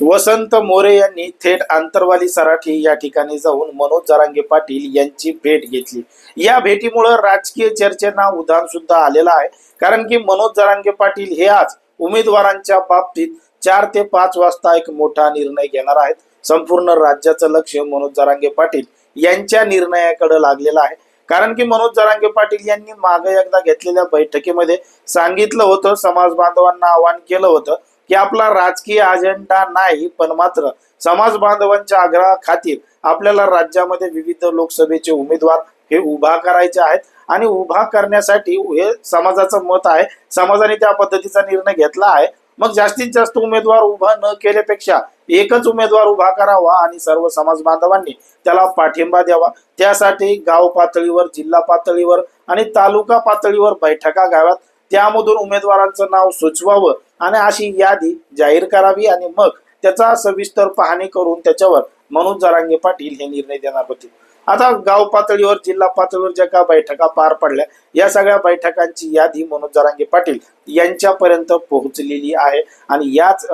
वसंत मोरे यांनी थेट आंतरवाली सराठी या ठिकाणी जाऊन मनोज जरांगे पाटील यांची भेट घेतली. या भेटीमुळे राजकीय चर्चेना उधाण सुद्धा आलेलं आहे. कारण की मनोज जरांगे पाटील हे आज उमेदवारांच्या बाबतीत चार ते पाच वाजता एक मोठा निर्णय घेणार आहेत. संपूर्ण राज्याचं लक्ष मनोज जरांगे पाटील यांच्या निर्णयाकडे लागलेलं आहे. कारण की मनोज जरांगे पाटील यांनी मागे एकदा घेतलेल्या बैठकीमध्ये सांगितलं होतं समाज बांधवांना आवाहन केलं होतं की आपला राजकीय अजेंडा नाही पण मात्र समाज बांधवांच्या आग्रहाखातीर आपल्याला राज्यामध्ये विविध लोकसभेचे उमेदवार हे उभा करायचे आहेत. आणि उभा करण्यासाठी हे समाजाचं मत आहे. समाजाने त्या पद्धतीचा निर्णय घेतला आहे. मग जास्तीत जास्त उमेदवार उभा न केल्यापेक्षा एकच उमेदवार उभा करावा आणि सर्व समाज बांधवांनी त्याला पाठिंबा द्यावा. त्यासाठी गाव पातळीवर जिल्हा पातळीवर आणि तालुका पातळीवर बैठका घ्याव्यात. त्यामधून उमेदवारांचं नाव सुचवावं. आणि अशी यादी जाहीर करावी आणि मग त्याचा सविस्तर पाहणी करून त्याच्यावर मनोज जरांगे पाटील हे निर्णय देणार होते. आता गाव पातळीवर जिल्हा पातळीवर ज्या का बैठका पार पडल्या या सगळ्या बैठकांची यादी मनोज जरांगे पाटील यांच्यापर्यंत पोहोचलेली आहे. आणि याच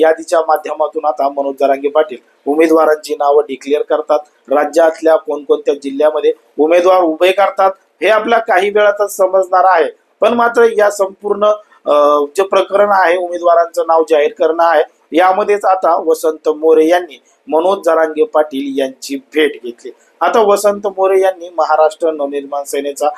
यादीच्या माध्यमातून आता मनोज जरांगे पाटील उमेदवारांची नावं डिक्लेअर करतात. राज्यातल्या कोणकोणत्या जिल्ह्यामध्ये उमेदवार उभे करतात हे आपल्या काही वेळातच समजणार आहे. पण मात्र या संपूर्ण जे प्रकरण आहे उमेदवारांचं नाव जाहीर करणं आहे यामध्येच आता वसंत मोरे यांनी मनोज जरांगे पाटील यांची भेट घेतली. आता वसंत मोरे यांनी महाराष्ट्र नवनिर्माण सेनेचा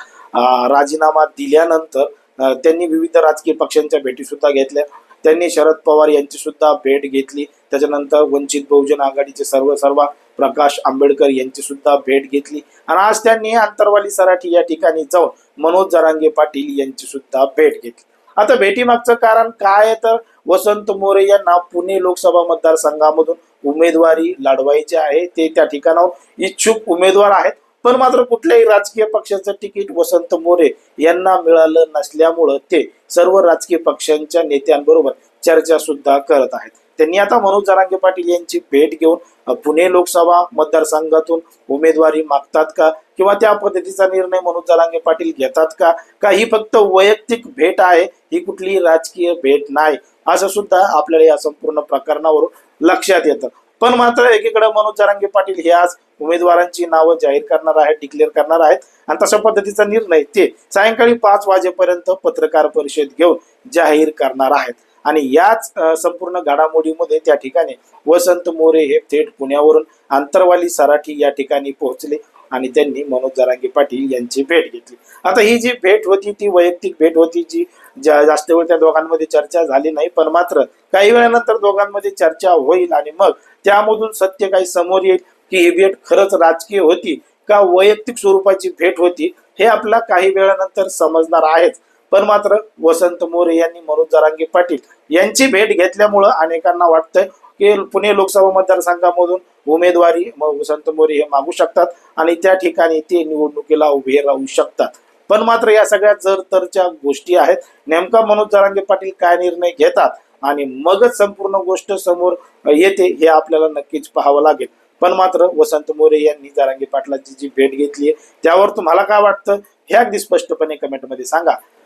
राजीनामा दिल्यानंतर त्यांनी विविध राजकीय पक्षांच्या भेटी सुद्धा घेतल्या. त्यांनी शरद पवार यांची सुद्धा भेट घेतली. त्याच्यानंतर वंचित बहुजन आघाडीचे सर्व सर्व प्रकाश आंबेडकर यांची सुद्धा भेट घेतली. आणि आज त्यांनी आंतरवाली सराठी या ठिकाणी जाऊन मनोज जरांगे पाटील यांची सुद्धा भेट घेतली. आता भेटीमागचं कारण काय तर वसंत मोरे यांना पुणे लोकसभा मतदारसंघामधून उमेदवारी लढवायची आहे. ते त्या ठिकाणाहून इच्छुक उमेदवार आहेत. पण मात्र कुठल्याही राजकीय पक्षाचं तिकीट वसंत मोरे यांना मिळालं नसल्यामुळं ते सर्व राजकीय पक्षांच्या नेत्यांबरोबर चर्चा सुद्धा करत आहेत. त्यांनी आता मनोज जरांगे पाटील यांची भेट घेऊन पुणे लोकसभा मतदारसंघातून उमेदवारी मागतात का? किंवा त्या पद्धतीचा निर्णय मनोज जरांगे पाटील घेतात का? का ही फक्त वैयक्तिक भेट आहे? ही कुठलीही राजकीय भेट नाही? असं सुद्धा आपल्याला या संपूर्ण प्रकरणावरून लक्षात येतं. पण मात्र एकीकडे मनोज जरांगे पाटील हे आज उमेदवारांची नावं जाहीर करणार आहेत डिक्लेअर करणार आहेत. आणि तशा पद्धतीचा निर्णय ते सायंकाळी पाच वाजेपर्यंत पत्रकार परिषद घेऊन जाहीर करणार आहेत. आणि याच संपूर्ण घडामोडीमध्ये त्या ठिकाणी वसंत मोरे हे थेट पुण्यावरून आंतरवाली सराठी या ठिकाणी पोहोचले आणि त्यांनी मनोज जरांगे पाटील यांची भेट घेतली. आता ही जी भेट होती ती वैयक्तिक भेट होती जी जा- जास्त वेळ त्या दोघांमध्ये चर्चा झाली नाही पण मात्र काही वेळानंतर दोघांमध्ये चर्चा होईल आणि मग त्यामधून सत्य काही समोर येईल की ही भेट खरंच राजकीय होती का वैयक्तिक स्वरूपाची भेट होती हे आपला काही वेळानंतर समजणार आहेच. पण मात्र वसंत मोरे यांनी मनोज जरांगे पाटील यांची भेट घेतल्यामुळं अनेकांना वाटतंय की पुणे लोकसभा मतदारसंघामधून उमेदवारी वसंत मोरे हे मागू शकतात आणि त्या ठिकाणी ते निवडणुकीला उभे राहू शकतात. पण मात्र या सगळ्या जर तरच्या गोष्टी आहेत. नेमका मनोज जरांगे पाटील काय निर्णय घेतात आणि मगच संपूर्ण गोष्ट समोर येते हे आपल्याला नक्कीच पाहावं लागेल. पण मात्र वसंत मोरे यांनी जरांगे पाटलाची जी भेट घेतली आहे त्यावर तुम्हाला काय वाटतं? हे अगदी स्पष्टपणे कमेंटमध्ये सांगा.